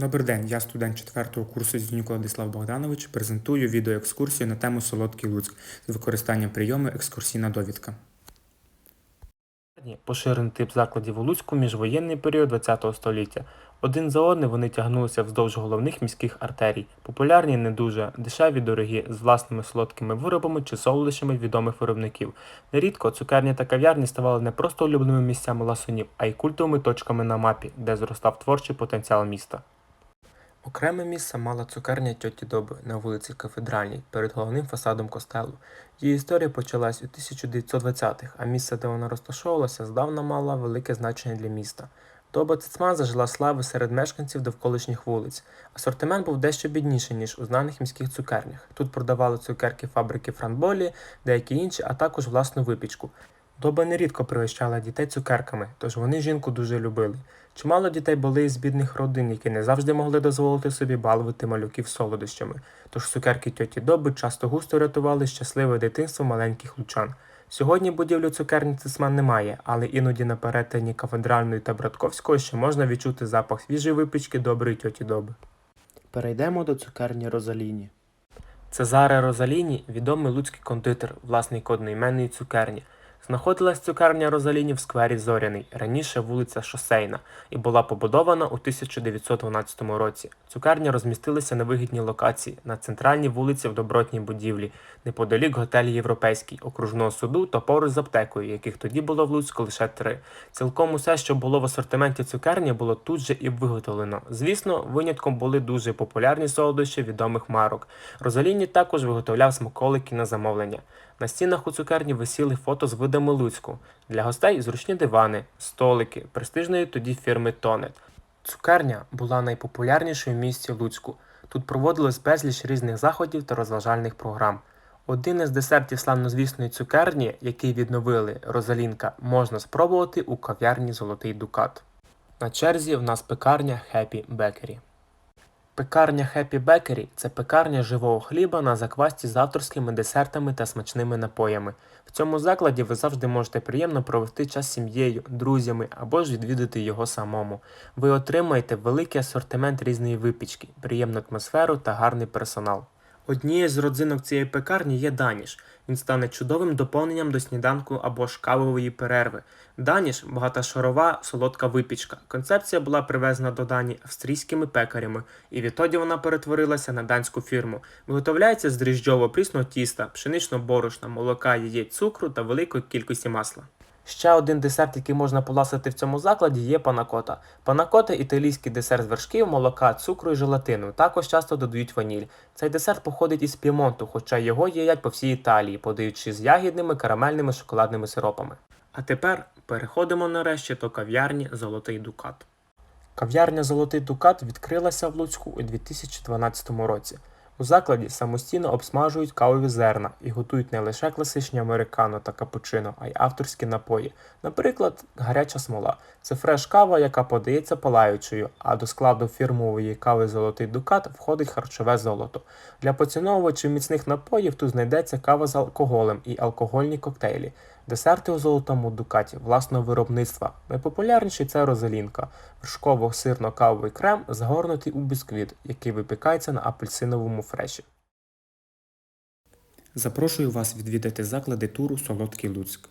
Добрий день, я студент 4 курсу Зінюк Владислав Богданович. Презентую відеоекскурсію на тему Солодкий Луцьк з використанням прийому екскурсійна довідка. Поширений тип закладів у Луцьку міжвоєнний період ХХ століття. Один за одним вони тягнулися вздовж головних міських артерій, популярні не дуже, дешеві дорогі, з власними солодкими виробами чи солодощами відомих виробників. Нерідко цукерні та кав'ярні ставали не просто улюбленими місцями ласунів, а й культовими точками на мапі, де зростав творчий потенціал міста. Окреме місце мала цукерня тьоті Доби на вулиці Кафедральній перед головним фасадом костелу. Її історія почалась у 1920-х, а місце, де вона розташовувалася, здавна мала велике значення для міста. Доба Цицьма зажила слави серед мешканців довколишніх вулиць. Асортимент був дещо бідніший, ніж у знаних міських цукернях. Тут продавали цукерки фабрики Франболі, деякі інші, а також власну випічку. Доба нерідко пригощала дітей цукерками, тож вони жінку дуже любили. Чимало дітей були із бідних родин, які не завжди могли дозволити собі балувати малюків солодощами. Тож цукерки тьоті Доби часто густо рятували щасливе дитинство маленьких лучан. Сьогодні будівлю цукерні Цисман немає, але іноді на перетині кафедральної та Братковського ще можна відчути запах свіжої випічки доброї тьоті Доби. Перейдемо до цукерні Розаліні. Цезаре Розаліні відомий луцький кондитер, власник одноіменної цукерні. Знаходилась цукерня Розаліні в сквері Зоряний, раніше вулиця Шосейна, і була побудована у 1912 році. Цукерня розмістилася на вигідній локації на центральній вулиці в добротній будівлі, неподалік готель Європейський, окружного суду та поруч з аптекою, яких тоді було в Луцьку лише три. Цілком усе, що було в асортименті цукерні, було тут же і виготовлено. Звісно, винятком були дуже популярні солодощі відомих марок. Розаліні також виготовляв смаколики на замовлення. На стінах у цукерні висіли фото з видами Луцьку. Для гостей зручні дивани, столики, престижної тоді фірми Тонет. Цукерня була найпопулярнішою в місті Луцьку. Тут проводилось безліч різних заходів та розважальних програм. Один із десертів славнозвісної цукерні, який відновили Розалінка, можна спробувати у кав'ярні Золотий Дукат. На черзі в нас пекарня Happy Bakery. Пекарня Happy Bakery – це пекарня живого хліба на заквасті з авторськими десертами та смачними напоями. В цьому закладі ви завжди можете приємно провести час з сім'єю, друзями або ж відвідати його самому. Ви отримаєте великий асортимент різної випічки, приємну атмосферу та гарний персонал. Однією з родзинок цієї пекарні є Даніш. Він стане чудовим доповненням до сніданку або ж кавової перерви. Даніш багатошарова солодка випічка. Концепція була привезена до Дані австрійськими пекарями, і відтоді вона перетворилася на данську фірму. Виготовляється з дріжджово-прісного тіста, пшеничного борошна, молока, яєць, цукру та великої кількості масла. Ще один десерт, який можна поласити в цьому закладі, є панакота. Панакота – італійський десерт з вершків, молока, цукру і желатину. Також часто додають ваніль. Цей десерт походить із П'ємонту, хоча його їдять по всій Італії, подаючи з ягідними, карамельними, шоколадними сиропами. А тепер переходимо нарешті до кав'ярні Золотий Дукат. Кав'ярня Золотий Дукат відкрилася в Луцьку у 2012 році. У закладі самостійно обсмажують кавові зерна і готують не лише класичні американо та капучино, а й авторські напої. Наприклад, гаряча смола. Це фреш кава, яка подається палаючою, а до складу фірмової кави Золотий Дукат входить харчове золото. Для поціновувачів міцних напоїв тут знайдеться кава з алкоголем і алкогольні коктейлі. Десерти у золотому дукаті власного виробництва. Найпопулярніший це розелінка, вершково-сирно-кавовий крем, загорнутий у бісквіт, який випікається на апельсиновому фреші. Запрошую вас відвідати заклади туру Солодкий Луцьк.